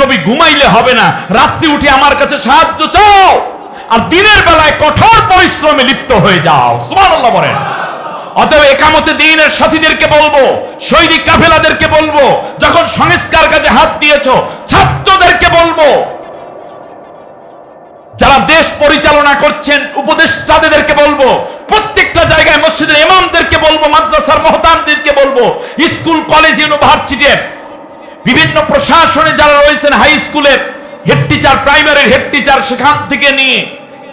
নবী ঘুমাইলে হবে না। রাত্রি উঠে আমার কাছে সাহায্য চাও। আর দিনের বেলায় কঠোর পরিশ্রমে লিপ্ত হয়ে যাও। সুবহানাল্লাহ বলেন। অতএব একামতে দিনের সাথীদেরকে বলব, সৈনিক কাফেলাদেরকে বলব, যখন সংস্কার কাজে হাত দিয়েছ, ছাত্রদেরকে বলব, যারা দেশ পরিচালনা করছেন, উপদেষ্টাদেরকে বলব, প্রত্যেকটা জায়গায় মসজিদের ইমামদেরকে বলব, মাদ্রাসার মহতামদেরকে বলব, স্কুল, কলেজ, ইউনিভার্সিটির বিভিন্ন প্রশাসনে যারা রয়েছেন হাই স্কুলের হেড টিচার প্রাইমারির হেড টিচার সেখান থেকে নিয়ে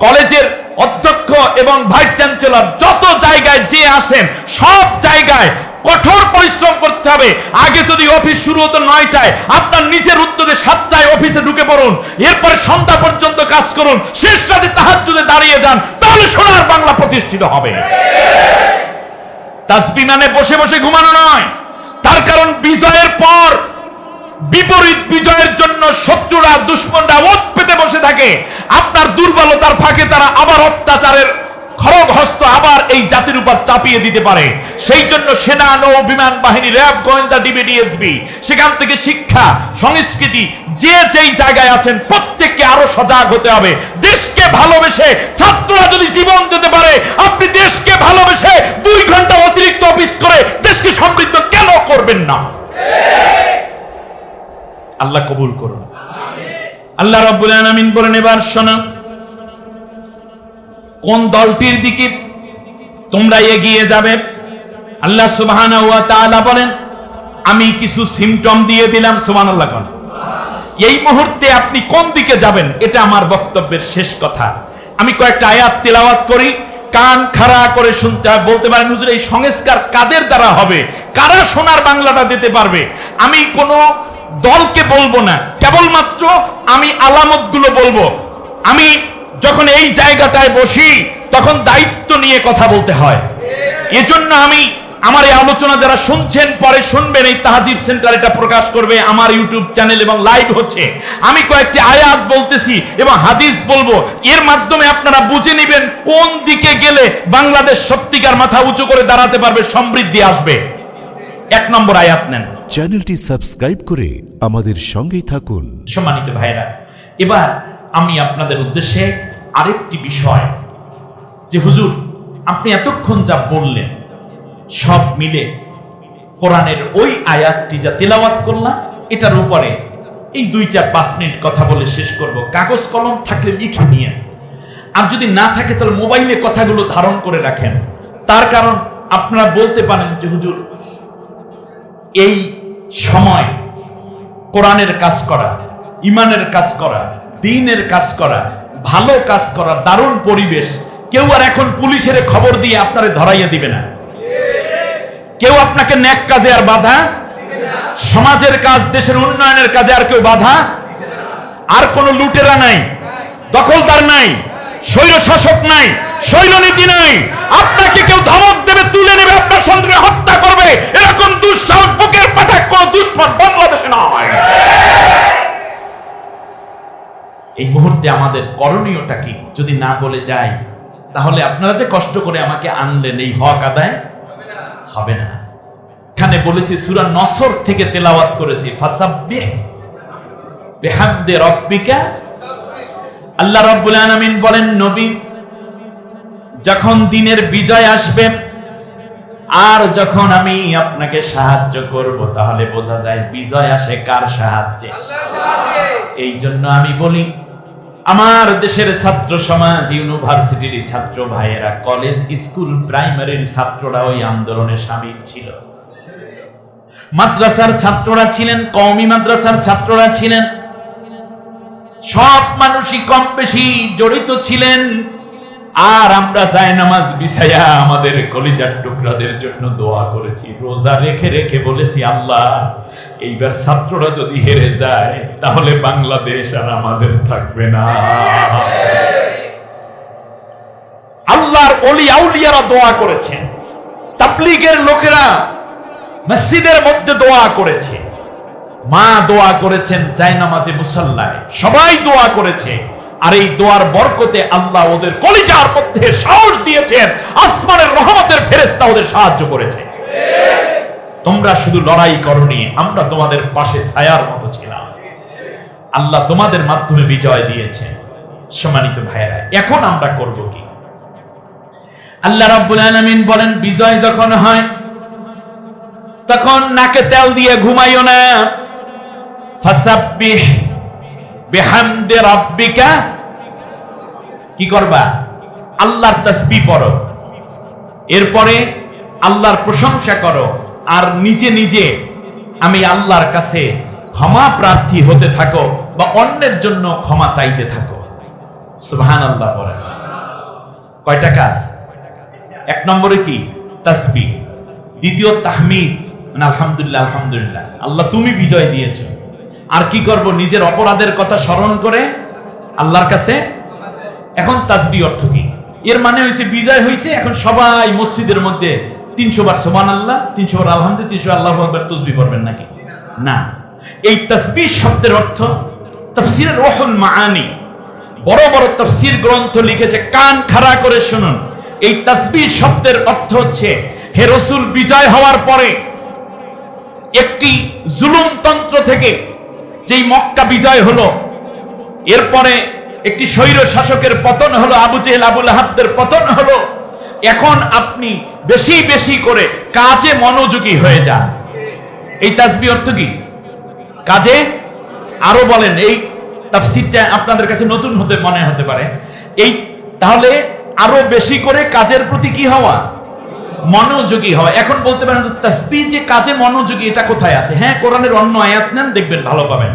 কলেজের অধ্যক্ষ এবং ভাইস চ্যান্সেলর যত জায়গায় যে আসেন, সব জায়গায় কঠোর পরিশ্রম করতে হবে। আগে যদি অফিস শুরু হতো নয়টায়, আপনার নিজের উদ্যোগে সাতটায় অফিসে ঢুকে পড়ুন। এরপরে সন্ধ্যা পর্যন্ত কাজ করুন। শেষ রাতে তাহাজ্জুদে দাঁড়িয়ে যান, তাহলে সোনার বাংলা প্রতিষ্ঠিত হবে। তাসবি মানে বসে বসে ঘুমানো নয়। তার কারণ বিজয়ের পর বিপরীত বিজয়ের জন্য শত্রুরা, দুশ্মনরা ওত পেতে বসে থাকে। আপনার দুর্বলতার ফাঁকে তারা আবার অত্যাচারের খড়গ হস্ত আবার এই জাতির উপর চাপিয়ে দিতে পারে। সেই জন্য সেনা, নৌ, বিমান বাহিনী, র্যাব, গোয়েন্দা ডিবি ডিএসবি সেখান থেকে শিক্ষা, সংস্কৃতি, যে যেই জায়গায় আছেন, প্রত্যেককে আরও সজাগ হতে হবে। দেশকে ভালোবেসে ছাত্ররা যদি জীবন দিতে পারে, আপনি দেশকে ভালোবেসে দুই ঘণ্টা অতিরিক্ত অফিস করে দেশকে সমৃদ্ধ কেন করবেন না? আল্লাহ কবুল করুন আল্লাহ রব্বুল বলেন, এবার শোনা। কোন দলটির দিকে তোমরা এগিয়ে যাবে? আল্লাহ সুবহানাহু তাআলা বলেন, আমি কিছু সিমটম দিয়ে দিলাম, সুবহানাল্লাহ কোন। এই মুহূর্তে আপনি কোন দিকে যাবেন? এটা আমার বক্তব্যের শেষ কথা। আমি কয়েকটা আয়াত তেলাওয়াত করি। কান খাড়া করে শুনতে হয়। বলতে পারেন, হুজুর, এই সংস্কার কাদের দ্বারা হবে? কারা সোনার বাংলাটা দিতে পারবে? আমি কোনো দলকে বলব না। কেবলমাত্র আমি আলামতগুলো বলব। আমি যখন এই জায়গাটায় বসি, তখন দায়িত্ব নিয়ে কথা বলতে হয়। এজন্য আমি আমার এই আলোচনা যারা শুনছেন, পরে শুনবেন, এই তাহাজিব সেন্টার এটা প্রকাশ করবে, আমার ইউটিউব চ্যানেল এবং লাইভ হচ্ছে। আমি কয়েকটি আয়াত বলতেছি এবং হাদিস বলব। এর মাধ্যমে আপনারা বুঝে নেবেন কোন দিকে গেলে বাংলাদেশ সত্যিকার মাথা উঁচু করে দাঁড়াতে পারবে, সমৃদ্ধি আসবে। এক নম্বর আয়াত নেন। চ্যানেলটি সাবস্ক্রাইব করে আমাদের সঙ্গেই থাকুন। সম্মানিত ভাইরা এবার আমি আপনাদের উদ্দেশ্যে আরেকটি বিষয় যে, হুজুর, আপনি এতক্ষণ যা বললেন, সব মিলে কোরআনের ওই আয়াতটি যা তেলাওয়াত করলাম, এটার উপরে এই দুই চার পাঁচ মিনিট কথা বলে শেষ করব। কাগজ কলম থাকলে লিখে নিয়ে আর যদি না থাকে, তাহলে মোবাইলে কথাগুলো ধারণ করে রাখেন। তার কারণ আপনারা বলতে পারেন যে, হুজুর, এই সময়, কোরআনের কাজ করা ইমানের কাজ করা, দিনের কাজ করা, ভালো কাজ করা, দারুণ পরিবেশ, কেউ আর এখন পুলিশের খবর দিয়ে আপনারে ধরাইয়া দিবে না। কেউ আপনাকে ন্যাক কাজে আর বাধা, সমাজের কাজ, দেশের উন্নয়নের কাজে আর কেউ বাধা, আর কোন লুটেরা নাই, দখলদার নাই স্বৈর শাসক নাই শৈলনীতি নাই। আপনাকে কেউ ধমক দেবে, তুলে নেবে, আপনার সন্তানকে হত্যা করবে। এরকম দুঃসাহস বুকের কোন দুশ্মন বাংলাদেশে নয় এই মুহূর্তে আমাদের করণীয়টা কি? যদি না বলে যাই তাহলে আপনারা যে কষ্ট করে আমাকে আনলেন এই হক আদায়, হবে না। এখানে বলেছি, সূরা নসর থেকে তেলাওয়াত করেছি। আল্লাহ রাব্বুল আলামিন বলেন, নবী যখন দিনের বিজয় আসবে আর যখন আমি আপনাকে সাহায্য করব তাহলে বোঝা যায় বিজয় আসে কার সাহায্যে। এই জন্য আমি বলি আমার দেশের ছাত্র সমাজ ইউনিভার্সিটির ছাত্র ভাইয়েরা কলেজ স্কুল প্রাইমারির ছাত্ররা ওই আন্দোলনে সামিল ছিল। মাদ্রাসার ছাত্ররা ছিলেন কওমি মাদ্রাসার ছাত্ররা ছিলেন। সব মানুষই কম বেশি জড়িত ছিলেন। আর আমরা যায় নামাজ আমাদের কলিজার টুকরাদের জন্য দোয়া করেছি, রোজা রেখে রেখে বলেছি, আল্লাহ, এইবার ছাত্ররা যদি হেরে যায়, তাহলে বাংলাদেশ আর আমাদের থাকবে না। আল্লাহর অলি আউলিয়ারা দোয়া করেছেন, তাবলিগের লোকেরা মসজিদের মধ্যে দোয়া করেছে। মা দোয়া করেছেন জায়নামাজে মুসাল্লায়। সবাই দোয়া করেছে। আর এই দোয়ার বরকতে আল্লাহ ওদের কলিজার মধ্যে সাহস দিয়েছেন, আসমানের রহমতের ফেরেস্তা ওদের সাহায্য করেছে। তোমরা শুধু লড়াই করনি, আমরা তোমাদের পাশে ছায়ার মতো ছিলাম। আল্লাহ তোমাদের মাধ্যমে বিজয় দিয়েছে, সম্মানিত ভাইয়েরা, এখন আমরা করব কি? আল্লাহ রাব্বুল আলামিন বলেন, বিজয় যখন হয়, তখন নাকে তেল দিয়ে ঘুমাইও না। ফাসাব্বিহ বিহামদি রাব্বিকা, কি করবা? আল্লাহর তাসবিহ পড়ো। এরপরে আল্লাহর প্রশংসা করো। আর নিজে নিজে আমি আল্লাহর কাছে ক্ষমা প্রার্থী হতে থাকো বা অন্যের জন্য ক্ষমা চাইতে থাকো। সুবহান আল্লাহ কয়টা কাজ? এক নম্বরে কি? তাসবি। দ্বিতীয় তাহমিদ। মানে আলহামদুলিল্লাহ আলহামদুলিল্লাহ। আল্লাহ তুমি বিজয় দিয়েছ। আর কি করব? নিজের অপরাধের কথা স্মরণ করে আল্লাহর কাছে এখন তাসবি অর্থ কি? এর মানে হয়েছে বিজয় হয়েছে এখন সবাই মসজিদের মধ্যে তিনশো বার সোমান আল্লাহ তিনশো বার আলহামদুলিল্লাহ, তিনশো আল্লাহ আকবার তসবি করবেন নাকি? না। এই তাসবি শব্দের অর্থ তাফসিরের রহন মাআনি। বড় বড় তফসির গ্রন্থ লিখেছে, কান খাড়া করে শুনুন। এই তাসবি শব্দের অর্থ হচ্ছে, হে রসুল, বিজয় হওয়ার পরে একটি জুলুমতন্ত্র থেকে যেই মক্কা বিজয় হলো, এরপরে একটি স্বৈর শাসকের পতন হলো, আবু জেহেল, আবুল আহাবদের পতন হলো, এখন আপনি বেশি বেশি করে কাজে মনোযোগী হয়ে যান। এই তাসবি অর্থ কি? কাজে? আরও বলেন, এই তাফসিরটা আপনাদের কাছে নতুন হতে মনে হতে পারে। এই, তাহলে আরও বেশি করে কাজের প্রতি কি হওয়া? মনোযোগী হয়। এখন বলতে পারেন তাসবি যে কাজে মনোযোগী, এটা কোথায় আছে? হ্যাঁ কোরআনের অন্য আয়াত নেন, দেখবেন ভালো পাবেন।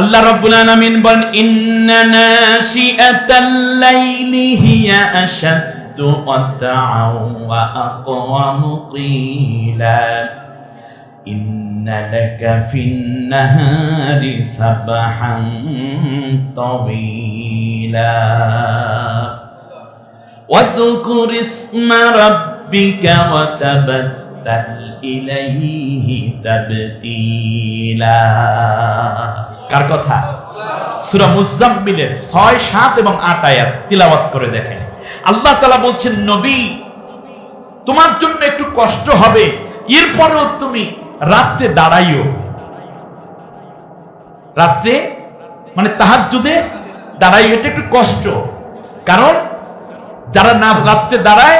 আল্লাহ রাব্বুল আলামিন বলেন, ইন্না নাশিআতাল লাইলি হিয়া আশাদ্দু ওয়াতাআও ওয়া আকওয়ামু কিলা ইন্না লাকা ফিন নাহারি সাবহান واذكر اسم ربك وتبتل إليه تبتيلا কার কথা সূরা মুজাম্মিলের 6 7 এবং 8 আয়াত তিলাওয়াত করে দেখেন আল্লাহ তাআলা বলছেন নবী তোমার জন্য একটু কষ্ট হবে এরপরেও তুমি রাত্রে দাঁড়াইও রাত্রে মানে তাহার যুদে দাঁড়াইও এটা একটু কষ্ট কারণ যারা না রাত্রে দাঁড়ায়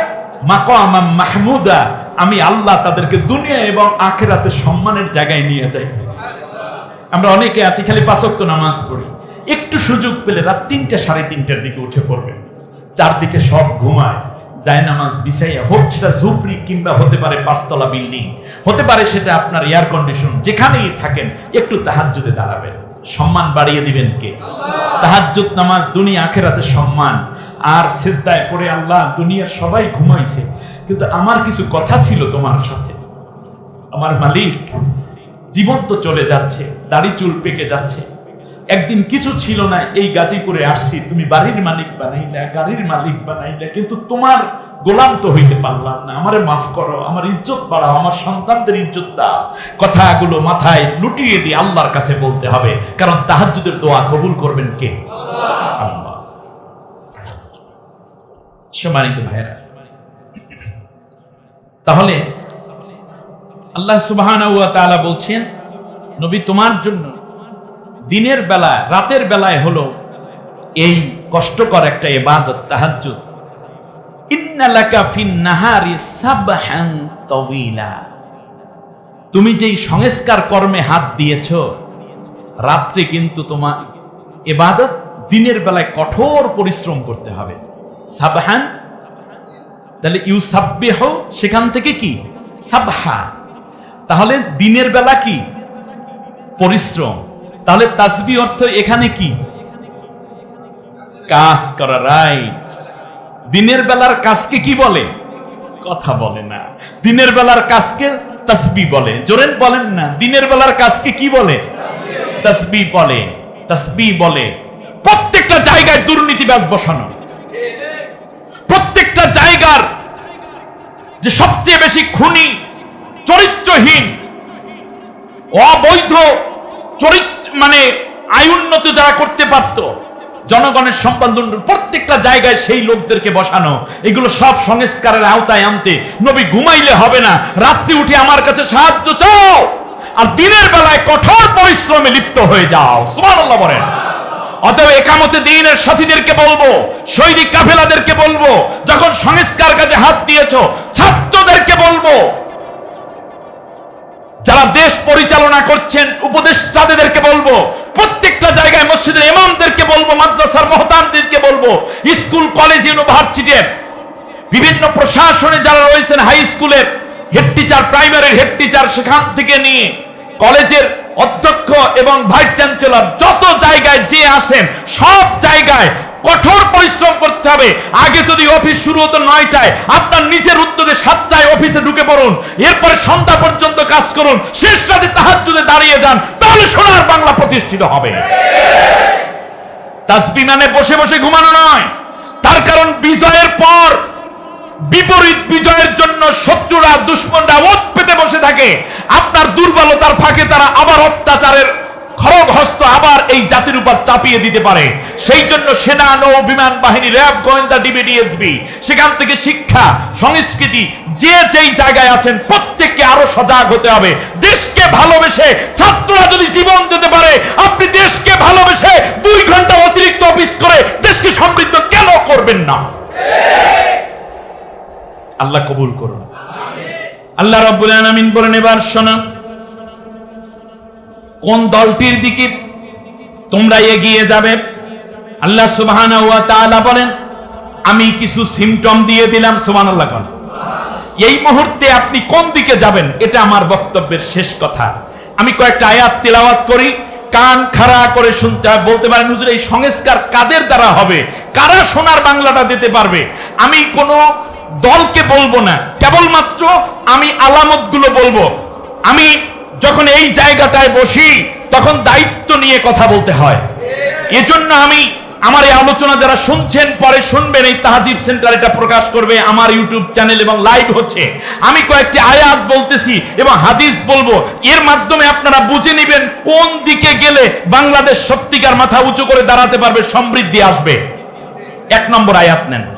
মাকো আমার মাহমুদা, আমি আল্লাহ তাদেরকে দুনিয়া এবং আখেরাতে সম্মানের জায়গায় নিয়ে যাই। আমরা অনেকে আছি, খালি পাঁচক্ত নামাজ পড়ি। একটু সুযোগ পেলে রাত তিনটা, সাড়ে তিনটার দিকে উঠে পড়বে। চারদিকে সব ঘুমায়, যায় নামাজ বিছাইয়া, হোক সেটা ঝুপড়ি কিংবা হতে পারে পাঁচতলা বিল্ডিং, হতে পারে সেটা আপনার এয়ার কন্ডিশন যেখানেই থাকেন, একটু তাহাজ্জুদে দাঁড়াবেন। সম্মান বাড়িয়ে দিবেন কে? তাহাজ্জুদ নামাজ দুনিয়া, আখেরাতে সম্মান। আর সিদ্ধায় পড়ে আল্লাহ দুনিয়ার সবাই ঘুমাইছে। কিন্তু আমার কিছু কথা ছিল তোমার সাথে। আমার মালিক, জীবন তো চলে যাচ্ছে, দাড়ি চুল পেকে যাচ্ছে। একদিন কিছু ছিল না, এই গাজীপুরে আসছি। তুমি বাড়ির মালিক বানাইলা, গাড়ির মালিক বানাইলা, কিন্তু তোমার গোলাম তো হইতে পারলাম না। আমারে মাফ করো, আমার ইজ্জত বাড়াও, আমার সন্তানদের ইজ্জত দাও। কথাগুলো মাথায় লুটিয়ে দিয়ে আল্লাহর কাছে বলতে হবে, কারণ তাহাজ্জুদের দোয়া কবুল করবেন কে? আল্লাহ। সম্মানিত ভাইরা তাহলে আল্লাহ সুবহানাহু ওয়া বলছেন, নবী তোমার জন্য দিনের বেলায়, রাতের বেলায় হলো এই কষ্টকর একটা সাবহান তাওয়িলা। তুমি যেই সংস্কার কর্মে হাত দিয়েছ, রাত্রে কিন্তু তোমার এবাদত দিনের বেলায় কঠোর পরিশ্রম করতে হবে। সাবহান। তাহলে ইউ সাব্বিহ সেখান থেকে কি? সাবহা। তাহলে দিনের বেলা কি? পরিশ্রম। তাহলে তাসবি অর্থ এখানে কি? কাজ করা রাইট দিনের বেলার কাজকে কি বলে? কথা বলে না। দিনের বেলার কাজকে তাসবি বলে। জোরেন বলেন না। দিনের বেলার কাজকে কি বলে? তাসবি বলে। তাসবি বলে। প্রত্যেকটা জায়গায় দুর্নীতিবাজ বসানো। জায়গার যে সবচেয়ে বেশি খুনি চরিত্রহীন, অবৈধ চরিত্র মানে আয়ুন্নত যারা করতে পারত, জনগণের সম্পাদন প্রত্যেকটা জায়গায় সেই লোকদেরকে বসানো, এগুলো সব সংস্কারের আওতায় আনতে। নবী ঘুমাইলে হবে না, রাত্রি উঠে আমার কাছে সাহায্য চাও, আর দিনের বেলায় কঠোর পরিশ্রমে লিপ্ত হয়ে যাও। সুবহানাল্লাহ বলেন। অতএব একামতে দিনের সাথীদেরকে বলব, সৈনিক কাফেলাদেরকে বলব, যখন সংস্কার কাজে হাত দিয়েছ, ছাত্রদেরকে বলব। যারা দেশ পরিচালনা করছেন, উপদেষ্টাদেরকে বলব, প্রত্যেকটা জায়গায় মসজিদের ইমামদেরকে বলব, মাদ্রাসার মহতামদেরকে বলব, স্কুল, কলেজ ইউনিভার্সিটির বিভিন্ন প্রশাসনে যারা রয়েছেন, হাই স্কুলের হেড টিচার, প্রাইমারির হেড টিচার, সেখান থেকে নিয়ে কলেজের অধ্যক্ষ এবং ভাইস চ্যান্সেলর, যত জায়গায় যে আসেন সব জায়গায় কঠোর পরিশ্রম করতে হবে। আগে যদি অফিস শুরু হতো নয়টায়, আপনার নিজের উদ্যোগে সাতটায় অফিসে ঢুকে পড়ুন। এরপরে সন্ধ্যা পর্যন্ত কাজ করুন। শেষ রাতে তাহার দাঁড়িয়ে যান। তাহলে সোনার বাংলা প্রতিষ্ঠিত হবে। তাসবি মানে বসে বসে ঘুমানো নয়। তার কারণ বিজয়ের পর বিপরীত বিজয়ের জন্য শত্রুরা, দুশ্মনরা ওত পেতে বসে থাকে। আপনার দুর্বলতার ফাঁকে তারা আবার অত্যাচারের খড়গ হস্ত আবার এই জাতির উপর চাপিয়ে দিতে পারে। সেই জন্য সেনা, নৌ, বিমান বাহিনী, র্যাব, গোয়েন্দা ডিবিডিএসবি সেখান থেকে শিক্ষা, সংস্কৃতি, যে যেই জায়গায় আছেন, প্রত্যেককে আরও সজাগ হতে হবে। দেশকে ভালোবেসে ছাত্ররা যদি জীবন দিতে পারে, আপনি দেশকে ভালোবেসে দুই ঘণ্টা অতিরিক্ত অফিস করে দেশকে সমৃদ্ধ কেন করবেন না? আল্লাহ কবুল করুন আল্লাহ রব্বুল আলামিন বলেন, এবার শোনো। কোন দলটির দিকে তোমরা এগিয়ে যাবে? আল্লাহ তাআলা বলেন, আমি কিছু সিমটম দিয়ে দিলাম, সুবহানাল্লাহ কোন। এই মুহূর্তে আপনি কোন দিকে যাবেন? এটা আমার বক্তব্যের শেষ কথা। আমি কয়েকটা আয়াত তেলাওয়াত করি। কান খাড়া করে শুনতে হয়। বলতে পারেন, হুজুর, এই সংস্কার কাদের দ্বারা হবে? কারা সোনার বাংলাটা দিতে পারবে? আমি কোনো দলকে বলব না। কেবলমাত্র আমি আলামতগুলো বলব। আমি যখন এই জায়গাটায় বসি, তখন দায়িত্ব নিয়ে কথা বলতে হয়। এজন্য আমি আমার এই আলোচনা যারা শুনছেন, পরে শুনবেন, এই তাহাজিব সেন্টার এটা প্রকাশ করবে, আমার ইউটিউব চ্যানেল এবং লাইভ হচ্ছে। আমি কয়েকটি আয়াত বলতেছি এবং হাদিস বলব। এর মাধ্যমে আপনারা বুঝে নেবেন কোন দিকে গেলে বাংলাদেশ সত্যিকার মাথা উঁচু করে দাঁড়াতে পারবে, সমৃদ্ধি আসবে। এক নম্বর আয়াত নেন।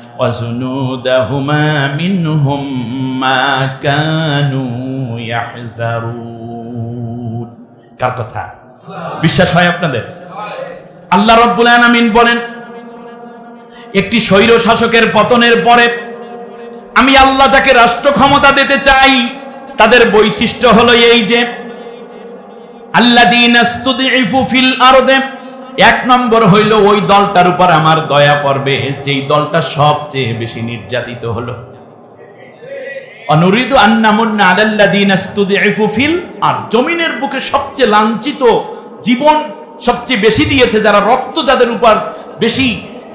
وجنودهما منهم ما كانوا يحذرون কার কথা বিশ্বাস হয় আপনাদের আল্লাহ রব্বুল আলামিন বলেন একটি স্বৈর শাসকের পতনের পরে আমি আল্লাহ যাকে রাষ্ট্র ক্ষমতা দিতে চাই তাদের বৈশিষ্ট্য হলো এই যে আল্লাদিন ফিল আরদে এক নম্বর হইল ওই দলটার উপর আমার দয়া পড়বে, যেই দলটা সবচেয়ে বেশি নির্যাতিত হলো। অনুরিদু আন্নামুন্না আলাল্লাদিন আস্তুদিফু ফিল আর, জমিনের বুকে সবচেয়ে লাঞ্ছিত জীবন সবচেয়ে বেশি দিয়েছে যারা রক্ত যাদের উপর বেশি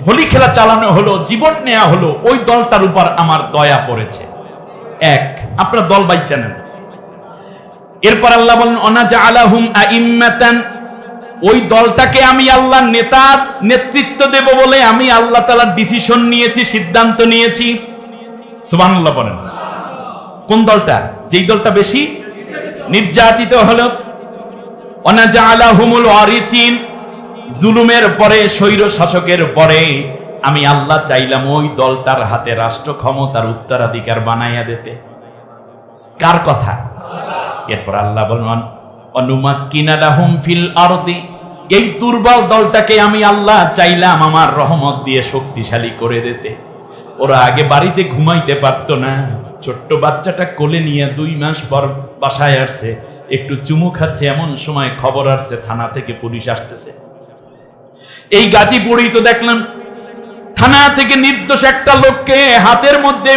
হোলি খেলা চালানো হলো, জীবন নেওয়া হলো, ওই দলটার উপর আমার দয়া পড়েছে। এক, আপনার দল বাইছে নেন। এরপর আল্লাহ বলেন অনাজা আলাহুম আইম্মাতান ওই দলটাকে আমি আল্লাহ নেতা, নেতৃত্ব দেব বলে আমি আল্লাহ তালার ডিসিশন নিয়েছি, সিদ্ধান্ত নিয়েছি। সুবহানাল্লাহ বলেন। কোন দলটা? যেই দলটা বেশি? নির্যাতিত হলো অনাজা আলাহুমুল ওয়ারিথিন জুলুমের পরে স্বৈর শাসকের পরে আমি আল্লাহ চাইলাম ওই দলটার হাতে রাষ্ট্র ক্ষমতার উত্তরাধিকার বানাইয়া দিতে। কার কথা? এরপর আল্লাহ বললেন অনুমাক্কিনালাহুম ফিল আরদি। এই দুর্বল দলটাকে আমি আল্লাহ চাইলাম আমার রহমত দিয়ে শক্তিশালী করে দিতে। ওরা আগে বাড়িতে ঘুমাইতে পারতো না। ছোট্ট বাচ্চাটা কোলে নিয়ে দুই মাস পর বাসায় আসছে। একটু চুমু খাচ্ছে, এমন সময় খবর আসছে, থানা থেকে পুলিশ আসতেছে। এই গাজীপুরেই তো দেখলাম, থানা থেকে নির্দোষ একটা লোককে হাতের মধ্যে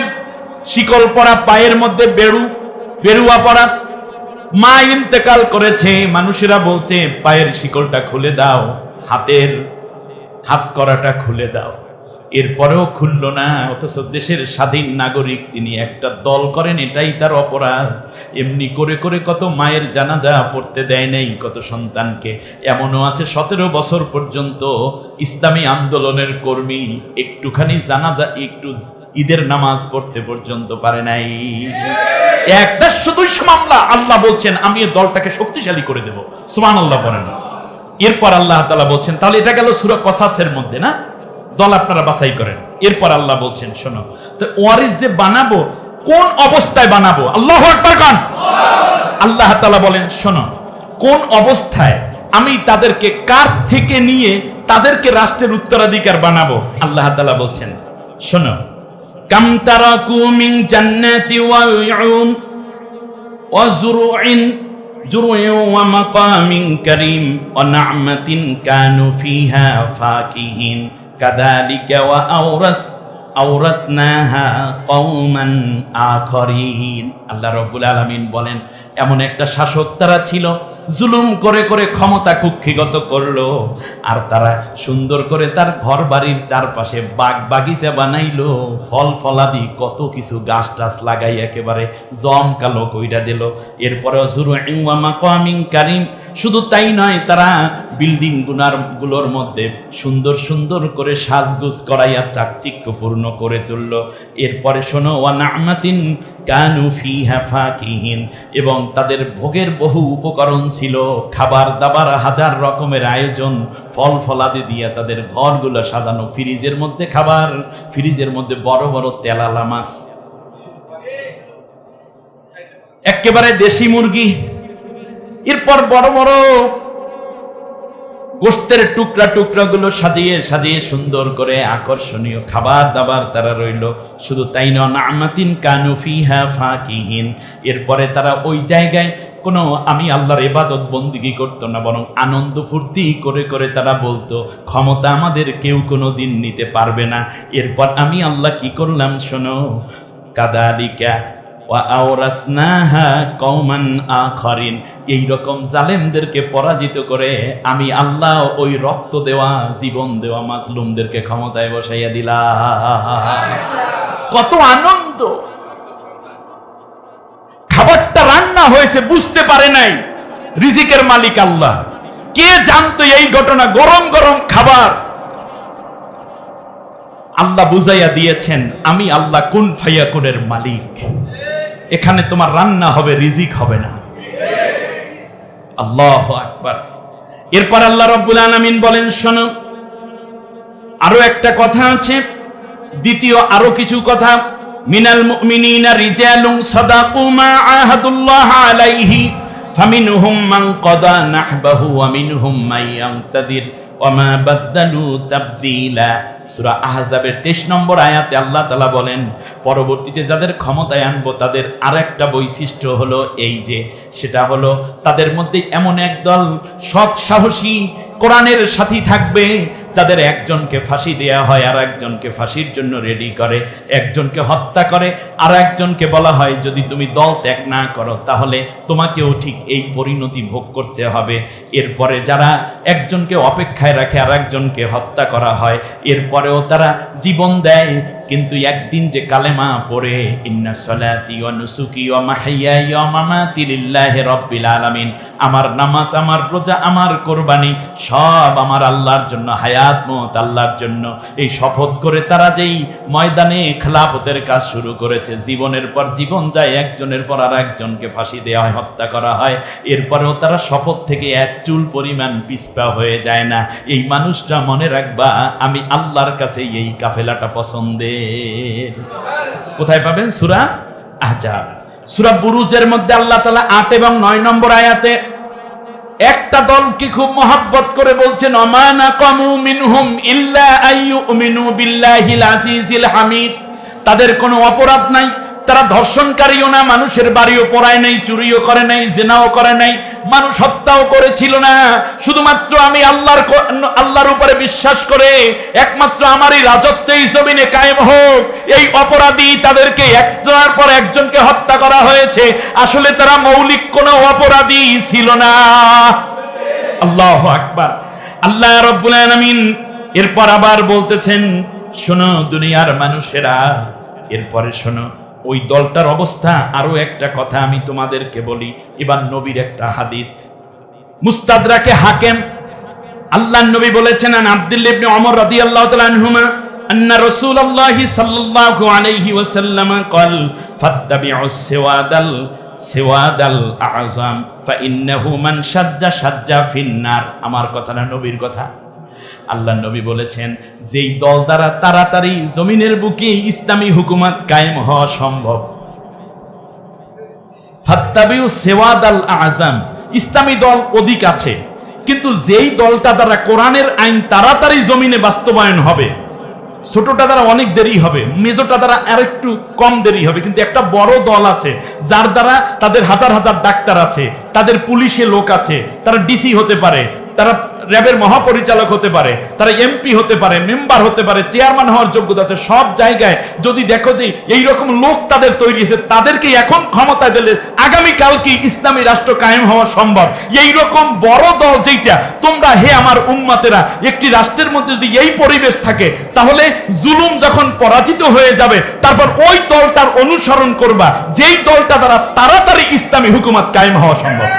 শিকল পরা, পায়ের মধ্যে বেড়ু বেরুয়া পরা মা ইন্তেকাল করেছে, মানুষেরা বলছে, পায়ের শিকলটা খুলে দাও, হাতের হাত করাটা খুলে দাও। এরপরেও খুলল না, অথচ দেশের স্বাধীন নাগরিক তিনি একটা দল করেন, এটাই তার অপরাধ। এমনি করে করে কত মায়ের জানাজা পড়তে দেয় নাই, কত সন্তানকে। এমনও আছে সতেরো বছর পর্যন্ত ইসলামী আন্দোলনের কর্মী, একটুখানি জানাজা, একটু ঈদের নামাজ পড়তে পর্যন্ত পারে নাই। এক দেড়শো দুইশো মামলা আল্লাহ বলছেন আমি দলটাকে শক্তিশালী করে দেব। সুমান আল্লাহ বলেন। এরপর আল্লাহ তালা বলছেন, তাহলে এটা গেল সুরা কসাসের মধ্যে, না? দল আপনারা বাছাই করেন। এরপর আল্লাহ বলছেন, শোনো, তো ওয়ারিস যে বানাবো, কোন অবস্থায় বানাবো? আল্লাহ আকবার আল্লাহ তালা বলেন, শোনো, কোন অবস্থায় আমি তাদেরকে কার থেকে নিয়ে তাদেরকে রাষ্ট্রের উত্তরাধিকার বানাবো? আল্লাহ তালা বলছেন, শোনো كم تركوا من جنات ويعون وزروع جروع ومقام كريم ونعمة كانوا فيها فاكهين. كذلك وأورث আওরাতনাহা কওমান আখরিন আল্লাহ রব্বুল আলামিন বলেন, এমন একটা শাসক তারা ছিল, জুলুম করে করে ক্ষমতা কুক্ষিগত করল, আর তারা সুন্দর করে তার ঘর বাড়ির চারপাশে বাগ বাগিচা বানাইলো, ফল ফলাদি কত কিছু গাছ টাছ লাগাই একেবারে জমকালো কইরা দিল। এরপরেও জুরু ইউমা মাকামিন কারিম শুধু তাই নয়, তারা বিল্ডিং গুনারগুলোর মধ্যে সুন্দর সুন্দর করে সাজগুজ করাইয়া চাকচিক্যপূর্ণ করে তুলল। এরপরে শোনো, ওয়া নামাতিন কানু ফিহা ফাকিহিন। এবং তাদের ভোগের বহু উপকরণ ছিল, খাবার দাবার, হাজার রকমের আয়োজন, ফল ফলাদি দিয়ে তাদের ঘরগুলো সাজানো। ফ্রিজের মধ্যে খাবার, ফ্রিজের মধ্যে বড় বড় তেলালা মাছ। একেবারে দেশি মুরগি। এরপর বড় বড় গোস্তের টুকরা টুকরা গুলো সাজিয়ে সাজিয়ে সুন্দর করে আকর্ষণীয় খাবার দাবার তারা রইল। শুধু তাই নয়, নামাতিন কানুফিহা ফাকিহীন। এরপরে তারা ওই জায়গায় কোনো আমি আল্লাহর এবাদত বন্দিগি করতো না, বরং আনন্দ ফুর্তি করে করে তারা বলতো, ক্ষমতা আমাদের কেউ কোনো দিন নিতে পারবে না। এরপর আমি আল্লাহ কি করলাম শোনো? কাদালিকা এই রকম জালেমদেরকে পরাজিত করে আমি আল্লাহ ওই রক্ত দেওয়া, জীবন দেওয়া মাজলুমদেরকে ক্ষমতায় বসাইয়া দিলাম। কত আনন্দ! খাবারটা রান্না হয়েছে, বুঝতে পারে নাই রিজিকের মালিক আল্লাহ। কে জানতো এই ঘটনা? গরম গরম খাবার। আল্লাহ বুঝাইয়া দিয়েছেন, আমি আল্লাহ কুন ফাইয়াকুনের মালিক। এখানে তোমার রান্না হবে, রিজিক হবে না। আল্লাহ আকবার। এরপর আল্লাহ রব্বুল আলামিন বলেন, শোনো, আরও একটা কথা আছে, দ্বিতীয় আরও কিছু কথা, মিনাল মুমিনিনা রিজালুন সাদাকু মা আহাদুল্লাহ আলাইহি মান কাদা নাহবাহু ওয়া মিনহুম মান ইয়ানতাদির ওয়া মা বাদদালু সূরা আহজাবের 23 নম্বর আয়াতে আল্লাহ তাআলা বলেন, পরবর্তীতে যাদের ক্ষমতায় আনব তাদের আরেকটা বৈশিষ্ট্য হলো এই যে, সেটা হলো তাদের মধ্যে এমন একদল সৎ সাহসী কোরআনের সাথী থাকবে যাদের একজনকে ফাঁসি দেয়া হয়, আর একজনকে ফাঁসির জন্য রেডি করে, একজনকে হত্যা করে, আর একজনকে বলা হয়, যদি তুমি দল ত্যাগ না করো, তাহলে তোমাকেও ঠিক এই পরিণতি ভোগ করতে হবে। এরপরে যারা একজনকে অপেক্ষায় রাখে, আর একজনকে হত্যা করা হয়, এরপরেও তারা জীবন দেয় কিন্তু একদিন যে কালেমা পড়ে, ইন্না সলাতি ওয়া নুসুকি ওয়া মাহিয়াই ওয়া মামাতি লিল্লাহি রাব্বিল আমার নামাজ, আমার রোজা, আমার কোরবানি, সব আমার আল্লাহর জন্য, হায়াত, মত আল্লাহর জন্য। এই শপথ করে তারা যেই ময়দানে খেলাফতের কাজ শুরু করেছে, জীবনের পর জীবন যায়, একজনের পর আর একজনকে ফাঁসি দেওয়া হয়, হত্যা করা হয়। এরপরেও তারা শপথ থেকে এক চুল পরিমাণ পিছপা হয়ে যায় না। এই মানুষটা মনে রাখবা, আমি আল্লাহর কাছে এই কাফেলাটা পছন্দের কোথায় পাবেন? সুরা আহজাব। সুরা বুরুজের মধ্যে আল্লাহ তালা আট এবং নয় নম্বর আয়াতে একটা দলকে খুব মহাব্বত করে বলছেন অমানা কমু মিনহুম ইল্লা আইয়ুমিনু বিল্লাহিল আজিজিল হামিদ। তাদের কোনো অপরাধ নাই। তারা ধর্ষণকারীও না, মানুষের বাড়িও পড়ায় নাই, চুরিও করে নাই, জেনাও করে নাই। মানুষ হত্যাও করেছিল না। শুধুমাত্র আমি আল্লাহর আল্লাহর উপরে বিশ্বাস করে একমাত্র আমারই রাজত্ব এই জমিনে কায়েম হোক। এই অপরাধী তাদেরকে একজনের পর একজনকে হত্যা করা হয়েছে। আসলে তারা মৌলিক কোনো অপরাধী ছিল না। আল্লাহ আকবার। আল্লাহ রব্বুল আলামিন এরপর আবার বলতেছেন, শোনো দুনিয়ার মানুষেরা। এরপরে শোনো ওই দলটার অবস্থা আরো একটা কথা আমি তোমাদেরকে বলি এবার নবীর একটা হাদিস মুস্তাদরাকে হাকেম আল্লাহ নবী বলেছেন আন আব্দুল্লাহ ইবনে ওমর রাদিয়াল্লাহু তাআলা আনহুমা আন্না রাসূলুল্লাহি সাল্লাল্লাহু আলাইহি ওয়াসাল্লাম قال فاتبعوا السواد السواد الاعظم فانه من شج شج في النار আমার কথা না নবীর কথা আল্লাহ নবী বলেছেন, যেই দল দ্বারা তাড়াতাড়ি জমিনের বুকে ইসলামী হুকুমত কায়েম হওয়া সম্ভব। ফাত্তাবিউ সেওয়াদ আল আজম ইসলামী দল অধিক আছে, কিন্তু যেই দলটা দ্বারা কোরআনের আইন তাড়াতাড়ি জমিনে বাস্তবায়ন হবে, ছোটটা দ্বারা অনেক দেরি হবে, মেজোটা দ্বারা আর একটু কম দেরি হবে, কিন্তু একটা বড় দল আছে, যার দ্বারা তাদের হাজার হাজার ডাক্তার আছে, তাদের পুলিশে লোক আছে, তারা ডিসি হতে পারে তারা র্যাবের মহাপরিচালক হতে পারে, তারা এমপি হতে পারে মেম্বার হতে পারে চেয়ারম্যান হওয়ার যোগ্যতা আছে সব জায়গায়। যদি দেখো যে এই রকম লোক তাদের তৈরি হয়েছে, তাদেরকে এখন ক্ষমতায় দিলে আগামী কালকে ইসলামী রাষ্ট্র কায়েম হওয়া সম্ভব? এই রকম বড় দল যেটা তোমরা হে আমার উম্মাতেরা, একটি রাষ্ট্রের মধ্যে যদি এই পরিবেশ থাকে, তাহলে জুলুম যখন পরাজিত হয়ে যাবে, তারপর ওই দলটার অনুসরণ করবা। যেই দলটা দ্বারা তাড়াতাড়ি ইসলামী হুকুমত কায়েম হওয়া সম্ভব।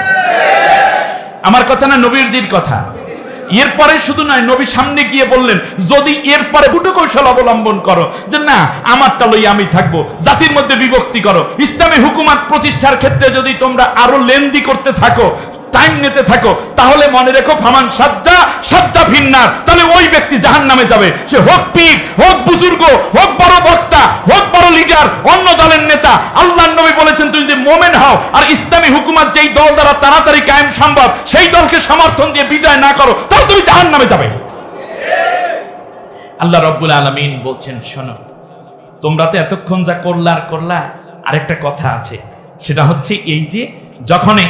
আমার কথা না নবীরজির কথা। এরপরে শুধু নয়, নবী সামনে গিয়ে বললেন, যদি এরপরে দুটো কৌশল অবলম্বন করো, যে না, আমারটা লই আমি থাকব, জাতির মধ্যে বিভক্তি করো, ইসলামী হুকুমাত প্রতিষ্ঠার ক্ষেত্রে যদি তোমরা আরও লেন্দি করতে থাকো টাইম নিতে থাকো, তাহলে মনে রেখো ফামান সাজ্জা সাজ্জা ভিন্নার তাহলে ওই ব্যক্তি জাহান নামে যাবে। সে হোক পীর, হোক বুজুর্গ, হোক বড় বক্তা, হোক বড় লিডার, অন্য দলের নেতা। আল্লাহ নবী বলেছেন, তুমি যদি মোমেন হও আর ইসলামী হুকুমাত যেই দল দ্বারা তাড়াতাড়ি কায়েম সম্ভব, সেই দলকে সমর্থন দিয়ে বিজয় না করো, তাহলে তুমি জাহান নামে যাবে। আল্লাহ রব্বুল আলমিন বলছেন, শোনো, তোমরা তো এতক্ষণ যা করলা আর করলা, আরেকটা কথা আছে। সেটা হচ্ছে এই যে, যখনই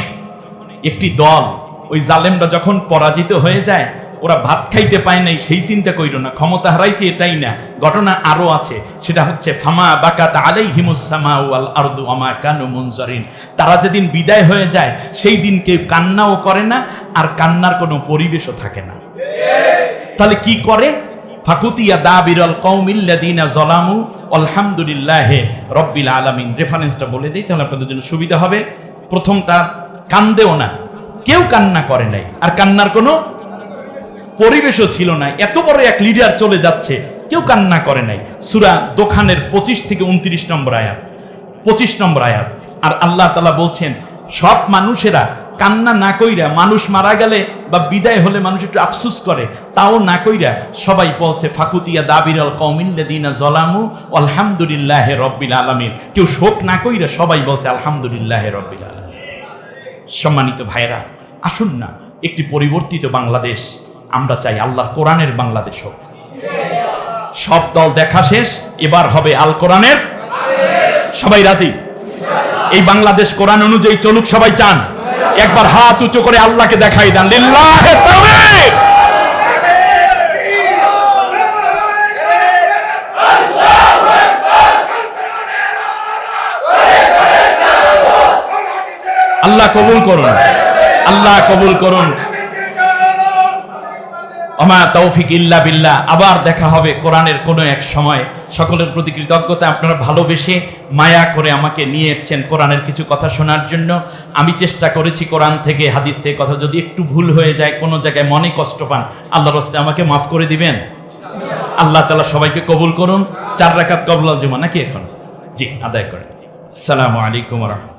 একটি দল, ওই জালেমরা যখন পরাজিত হয়ে যায়, ওরা ভাত খাইতে পায় নাই, সেই চিন্তা কইরো না, ক্ষমতা হারাইছে এটাই না, ঘটনা আরও আছে, সেটা হচ্ছে, ফামা বাকাত আলাই হিমুসামা ওয়াল আরদু আমা কানু মুনজারিন। তারা যেদিন বিদায় হয়ে যায়, সেই দিন কেউ কান্নাও করে না, আর কান্নার কোনো পরিবেশও থাকে না। তাহলে কি করে? ফাকুতিয়া দাবিরল কৌমিল্লাদিনা জলামু আলহামদুলিল্লাহ রব্বিল আলামিন। রেফারেন্সটা বলে দিই, তাহলে আপনাদের জন্য সুবিধা হবে। প্রথমটা কান্দেও না। কেউ কান্না করে নাই। আর কান্নার কোনো পরিবেশও ছিল না। এত বড় এক লিডার চলে যাচ্ছে, কেউ কান্না করে নাই। সুরা দোকানের পঁচিশ থেকে উনত্রিশ নম্বর আয়াত। পঁচিশ নম্বর আয়াত। আর আল্লাহ তালা বলছেন, সব মানুষেরা কান্না না কইরা মানুষ মারা গেলে বা বিদায় হলে মানুষ একটু আফসুস করে, তাও না কইরা সবাই বলছে, ফাকুতিয়া দাবির দাবিরাল কৌমিল্লাদিনা জলামু আলহামদুলিল্লাহ রব্বিল আলমিন। কেউ শোক না কইরা সবাই বলছে, আলহামদুলিল্লাহ রব্বিল আলমিন। সম্মানিত ভাইরা আসুন না একটি পরিবর্তিত বাংলাদেশ, আমরা চাই আল্লাহর কোরআনের বাংলাদেশ হোক। সব দল দেখা শেষ, এবার হবে আল কোরআনের। সবাই রাজি? এই বাংলাদেশ কোরআন অনুযায়ী চলুক সবাই চান। একবার হাত উঁচু করে আল্লাহকে দেখাই দেন। লিল্লাহে আল্লাহ কবুল করুন। আল্লাহ কবুল করুন। আমা তৌফিক ইল্লা বিল্লাহ। আবার দেখা হবে কোরআনের কোনো এক সময়। সকলের প্রতি কৃতজ্ঞতা। আপনারা ভালোবেসে মায়া করে আমাকে নিয়ে এসছেন কোরআনের কিছু কথা শোনার জন্য। আমি চেষ্টা করেছি কোরআন থেকে, হাদিস থেকে কথা। যদি একটু ভুল হয়ে যায়, কোনো জায়গায় মনে কষ্ট পান, আল্লাহর রাস্তে আমাকে মাফ করে দিবেন? আল্লাহ তালা সবাইকে কবুল করুন। চার রাকাত কবুল জমা নাকি এখন? জি, আদায় করেন। আসসালামু আলাইকুম রহমতুল্লাহ।